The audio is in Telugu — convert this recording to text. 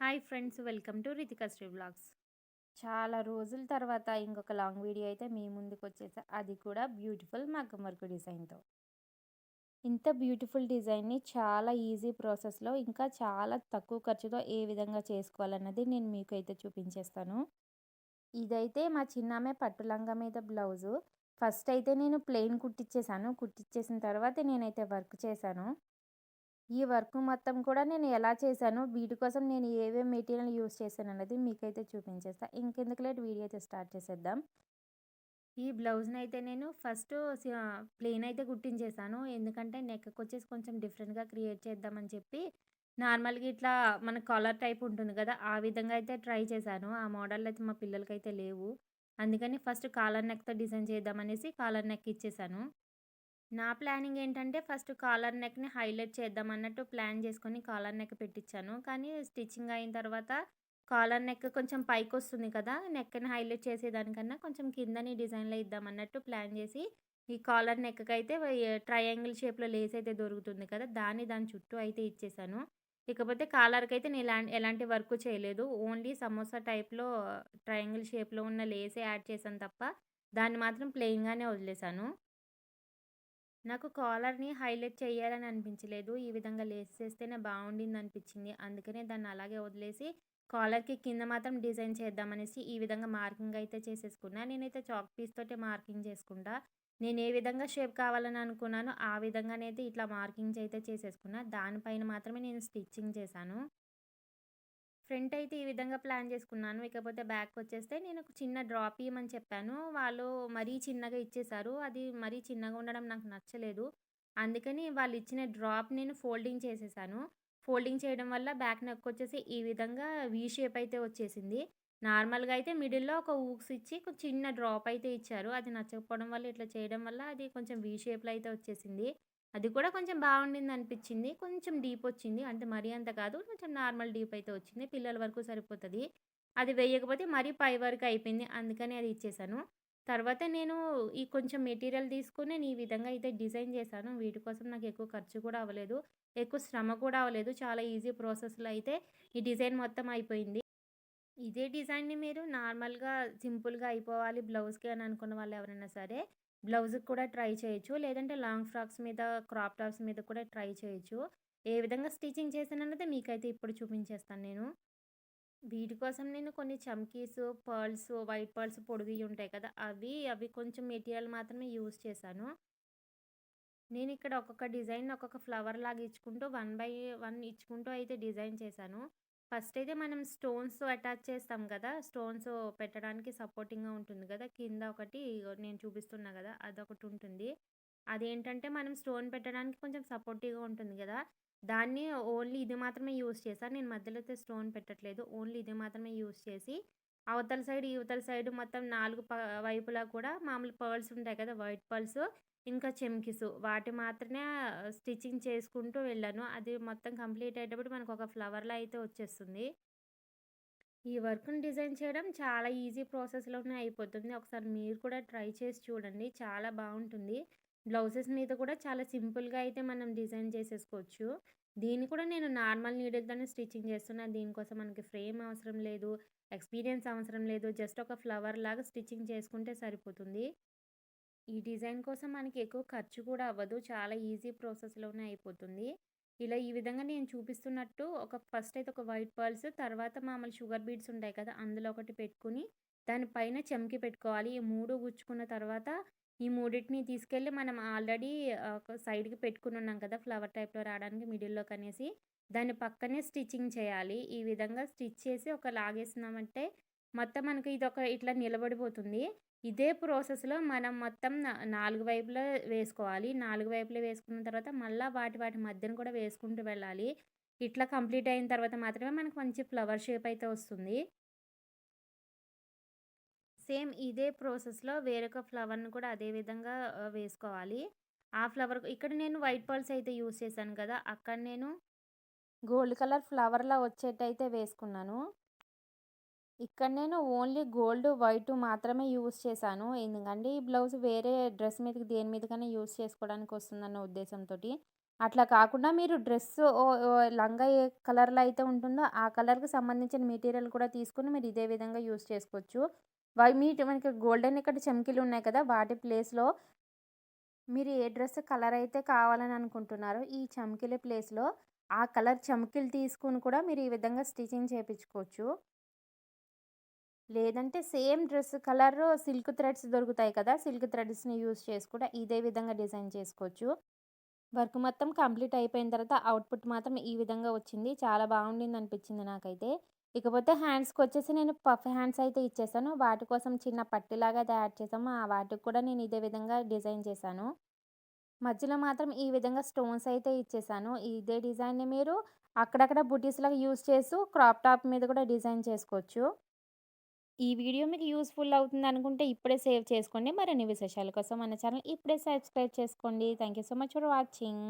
Hi friends welcome to Ritika Sri blogs చాలా రోజుల తర్వాత ఇంకొక లాంగ్ వీడియో అయితే మీ ముందుకు వచ్చేసా. అది కూడా బ్యూటిఫుల్ మగ్గం వర్క్ డిజైన్తో. ఇంత బ్యూటిఫుల్ డిజైన్ని చాలా ఈజీ ప్రాసెస్లో ఇంకా చాలా తక్కువ ఖర్చుతో ఏ విధంగా చేసుకోవాలన్నది నేను మీకు అయితే చూపించేస్తాను. ఇదైతే మా చిన్నామే పట్టు లంగా మీద బ్లౌజు. ఫస్ట్ అయితే నేను ప్లెయిన్ కుట్టించేసాను కుట్టించేసిన తర్వాత నేనైతే వర్క్ చేశాను. ఈ వర్క్ మొత్తం కూడా నేను ఎలా చేశాను? వీటి కోసం నేను ఏవేమి మెటీరియల్ యూస్ చేశాను అన్నది మీకైతే చూపించేస్తాను ఇంకెందుకు లేట్ వీడియో అయితే స్టార్ట్ చేసేద్దాం. ఈ బ్లౌజ్ని అయితే నేను ఫస్ట్ ప్లెయిన్ అయితే కుట్టించేసాను ఎందుకంటే నెక్కి వచ్చేసి కొంచెం డిఫరెంట్గా క్రియేట్ చేద్దామని చెప్పి నార్మల్గా ఇట్లా మన కాలర్ టైప్ ఉంటుంది కదా ఆ విధంగా అయితే ట్రై చేశాను. ఆ మోడల్ అయితే మా పిల్లలకైతే లేవు. అందుకని ఫస్ట్ కాలర్ నెక్తో డిజైన్ చేద్దామనేసి కాలర్ నెక్ ఇచ్చేసాను నా ప్లానింగ్ ఏంటంటే ఫస్ట్ కాలర్ నెక్ని హైలైట్ చేద్దాం అన్నట్టు ప్లాన్ చేసుకొని కాలర్ నెక్ పెట్టించాను కానీ స్టిచ్చింగ్ అయిన తర్వాత కాలర్ నెక్ కొంచెం పైకి వస్తుంది కదా నెక్ని హైలైట్ చేసేదానికన్నా కొంచెం కిందని డిజైన్లో ఇద్దాం అన్నట్టు ప్లాన్ చేసి ఈ కాలర్ నెక్కి అయితే ట్రయాంగిల్ షేప్లో లేస్ అయితే దొరుకుతుంది కదా దాన్ని దాని చుట్టూ అయితే ఇచ్చేసాను. ఇకపోతే కాలర్కి అయితే నేను ఎలాంటి ఎలాంటి వర్క్ చేయలేదు. ఓన్లీ సమోసా టైప్లో ట్రయాంగిల్ షేప్లో ఉన్న లేసే యాడ్ చేశాను తప్ప దాన్ని మాత్రం ప్లెయిన్గానే వదిలేశాను. నాకు కాలర్ని హైలైట్ చేయాలని అనిపించలేదు. ఈ విధంగా లేస్ చేస్తేనే బాగుండింది అనిపించింది అందుకనే దాన్ని అలాగే వదిలేసి కాలర్కి కింద మాత్రం డిజైన్ చేద్దామనేసి ఈ విధంగా మార్కింగ్ అయితే చేసేసుకున్నా. నేనైతే చాక్ పీస్ తోటి మార్కింగ్ చేసుకుంటా. నేను ఏ విధంగా షేప్ కావాలని అనుకున్నానో ఆ విధంగానైతే ఇట్లా మార్కింగ్స్ అయితే చేసేసుకున్నా. దానిపైన మాత్రమే నేను స్టిచ్చింగ్ చేశాను. ఫ్రంట్ అయితే ఈ విధంగా ప్లాన్ చేసుకున్నాను. ఇకపోతే బ్యాక్ వచ్చేస్తే నేను ఒక చిన్న డ్రాప్ ఇవ్వమని చెప్పాను. వాళ్ళు మరీ చిన్నగా ఇచ్చేశారు. అది మరీ చిన్నగా ఉండడం నాకు నచ్చలేదు. అందుకని వాళ్ళు ఇచ్చిన డ్రాప్ నేను ఫోల్డింగ్ చేసేసాను. ఫోల్డింగ్ చేయడం వల్ల బ్యాక్ నెక్ వచ్చేసి ఈ విధంగా వీ షేప్ అయితే వచ్చేసింది. నార్మల్గా అయితే మిడిల్లో ఒక ఊక్స్ ఇచ్చి చిన్న డ్రాప్ అయితే ఇచ్చారు. అది నచ్చకపోవడం వల్ల ఇట్లా చేయడం వల్ల అది కొంచెం వీ షేప్లో అయితే వచ్చేసింది. అది కూడా కొంచెం బాగుండింది అనిపించింది కొంచెం డీప్ వచ్చింది అంటే మరీ అంత కాదు. కొంచెం నార్మల్ డీప్ అయితే వచ్చింది. పిల్లల వరకు సరిపోతుంది. అది వేయకపోతే మరీ పై వరకు అయిపోయింది. అందుకని అది ఇచ్చేసాను. తర్వాత నేను ఈ కొంచెం మెటీరియల్ తీసుకుని నేను ఈ విధంగా అయితే డిజైన్ చేశాను. వీటి కోసం నాకు ఎక్కువ ఖర్చు కూడా అవ్వలేదు. ఎక్కువ శ్రమ కూడా అవ్వలేదు. చాలా ఈజీ ప్రాసెస్లో అయితే ఈ డిజైన్ మొత్తం అయిపోయింది. ఇదే డిజైన్ని మీరు నార్మల్గా సింపుల్గా అయిపోవాలి బ్లౌజ్కి అని అనుకున్న వాళ్ళు ఎవరైనా సరే బ్లౌజ్కి కూడా ట్రై చేయొచ్చు. లేదంటే లాంగ్ ఫ్రాక్స్ మీద క్రాప్ టాప్స్ మీద కూడా ట్రై చేయొచ్చు. ఏ విధంగా స్టిచ్చింగ్ చేశానన్నది మీకైతే ఇప్పుడు చూపించేస్తాను నేను. వీటి కోసం నేను కొన్ని చమ్కీస్ పర్ల్స్ వైట్ పర్ల్స్ పొడివి ఉంటాయి కదా అవి అవి కొంచెం మెటీరియల్ మాత్రమే యూస్ చేశాను. నేను ఇక్కడ ఒక్కొక్క డిజైన్ ఒక్కొక్క ఫ్లవర్ లాగా ఇచ్చుకుంటూ వన్ బై వన్ ఇచ్చుకుంటూ అయితే డిజైన్ చేశాను. ఫస్ట్ అయితే మనం స్టోన్స్ అటాచ్ చేస్తాం కదా స్టోన్స్ పెట్టడానికి సపోర్టింగ్గా ఉంటుంది కదా కింద ఒకటి నేను చూపిస్తున్నా కదా అదొకటి ఉంటుంది. అదేంటంటే మనం స్టోన్ పెట్టడానికి కొంచెం సపోర్టివ్గా ఉంటుంది కదా దాన్ని ఓన్లీ ఇది మాత్రమే యూస్ చేశాను నేను మధ్యలో అయితే స్టోన్ పెట్టట్లేదు ఓన్లీ ఇది మాత్రమే యూస్ చేసి అవతల సైడ్ యువతల సైడ్ మొత్తం నాలుగు వైపులా కూడా మామూలు పర్ల్స్ ఉంటాయి కదా వైట్ పర్ల్స్ ఇంకా చెమ్కిస్. వాటి మాత్రమే స్టిచ్చింగ్ చేసుకుంటూ వెళ్ళాను. అది మొత్తం కంప్లీట్ అయ్యేటప్పుడు మనకు ఒక ఫ్లవర్లా అయితే వచ్చేస్తుంది. ఈ వర్క్ని డిజైన్ చేయడం చాలా ఈజీ ప్రాసెస్లోనే అయిపోతుంది. ఒకసారి మీరు కూడా ట్రై చేసి చూడండి. చాలా బాగుంటుంది. బ్లౌజెస్ మీద కూడా చాలా సింపుల్గా అయితే మనం డిజైన్ చేసేసుకోవచ్చు. దీన్ని కూడా నేను నార్మల్ నీడిల్తోనే స్టిచ్చింగ్ చేస్తున్నాను దీనికోసం మనకి ఫ్రేమ్ అవసరం లేదు ఎక్స్పీరియన్స్ అవసరం లేదు. జస్ట్ ఒక ఫ్లవర్ లాగా స్టిచ్చింగ్ చేసుకుంటే సరిపోతుంది. ఈ డిజైన్ కోసం మనకి ఎక్కువ ఖర్చు కూడా అవ్వదు. చాలా ఈజీ ప్రాసెస్లోనే అయిపోతుంది. ఇలా ఈ విధంగా నేను చూపిస్తున్నట్టు ఒక ఫస్ట్ అయితే ఒక వైట్ పర్ల్స్ తర్వాత మామూలు షుగర్ బీడ్స్ ఉంటాయి కదా అందులో ఒకటి పెట్టుకుని దానిపైన చెమ్కి పెట్టుకోవాలి. ఈ మూడు గుచ్చుకున్న తర్వాత ఈ మూడింటిని తీసుకెళ్ళి మనం ఆల్రెడీ ఒక సైడ్కి పెట్టుకుని ఉన్నాం కదా ఫ్లవర్ టైప్లో రావడానికి మిడిల్లో కనేసి దాని పక్కనే స్టిచ్చింగ్ చేయాలి. ఈ విధంగా స్టిచ్ చేసి ఒక లాగేసినామంటే మొత్తం మనకి ఇది ఒక ఇట్లా నిలబడిపోతుంది. ఇదే ప్రాసెస్లో మనం మొత్తం నాలుగు వైపులా వేసుకోవాలి. నాలుగు వైపులో వేసుకున్న తర్వాత మళ్ళీ వాటి వాటి మధ్యన కూడా వేసుకుంటూ వెళ్ళాలి. ఇట్లా కంప్లీట్ అయిన తర్వాత మాత్రమే మనకు మంచి ఫ్లవర్ షేప్ అయితే వస్తుంది. సేమ్ ఇదే ప్రాసెస్లో వేరొక ఫ్లవర్ని కూడా అదే విధంగా వేసుకోవాలి. ఆ ఫ్లవర్ ఇక్కడ నేను వైట్ పర్ల్స్ అయితే యూస్ చేశాను కదా! అక్కడ నేను గోల్డ్ కలర్ ఫ్లవర్లా వచ్చేటైతే వేసుకున్నాను. ఇక్కడ నేను ఓన్లీ గోల్డ్ వైట్ మాత్రమే యూస్ చేశాను. ఎందుకంటే ఈ బ్లౌజ్ వేరే డ్రెస్ మీదకి దేని మీదకైనా యూస్ చేసుకోవడానికి వస్తుందన్న ఉద్దేశంతో అట్లా కాకుండా మీరు డ్రెస్ ఓ లంగా ఏ కలర్‌లో అయితే ఉంటుందో ఆ కలర్‌కి సంబంధించిన మెటీరియల్ కూడా తీసుకుని మీరు ఇదే విధంగా యూస్ చేసుకోవచ్చు. వై మీట్ మనకి గోల్డెన్ ఇక్కడ చమ్కీలు ఉన్నాయి కదా! వాటి ప్లేస్‌లో మీరు ఏ డ్రెస్ కలర్ అయితే కావాలని అనుకుంటున్నారో ఈ చమ్కీల ప్లేస్‌లో ఆ కలర్ చమ్కీలు తీసుకొని కూడా మీరు ఈ విధంగా స్టిచింగ్ చేయించుకోవచ్చు లేదంటే same dress colour silk threads దొరుకుతాయి కదా! సిల్క్ థ్రెడ్స్‌ని యూజ్ చేసి కూడా ఇదే విధంగా డిజైన్ చేసుకోవచ్చు. వర్క్ మొత్తం కంప్లీట్ అయిపోయిన తర్వాత అవుట్‌పుట్ మాత్రం ఈ విధంగా వచ్చింది. చాలా బాగుండింది అనిపించింది నాకైతే. ఇకపోతే హ్యాండ్స్కి వచ్చేసి నేను పఫ్ హ్యాండ్స్ అయితే ఇచ్చేసాను. వాటి కోసం చిన్న పట్టిలాగా తయారు చేసాము. ఆ వాటికి కూడా నేను ఇదే విధంగా డిజైన్ చేశాను. మధ్యలో మాత్రం ఈ విధంగా స్టోన్స్ అయితే ఇచ్చేసాను. ఇదే డిజైన్‌ని మీరు అక్కడక్కడ బుటీస్‌లాగా యూజ్ చేస్తూ క్రాప్ టాప్ మీద కూడా డిజైన్ చేసుకోవచ్చు. ఈ వీడియో మీకు యూస్ఫుల్ అవుతుంది అనుకుంటే ఇప్పుడే సేవ్ చేసుకోండి. మరిన్ని విశేషాల కోసం మన ఛానల్ ఇప్పుడే సబ్స్క్రైబ్ చేసుకోండి. Thank you so much for watching.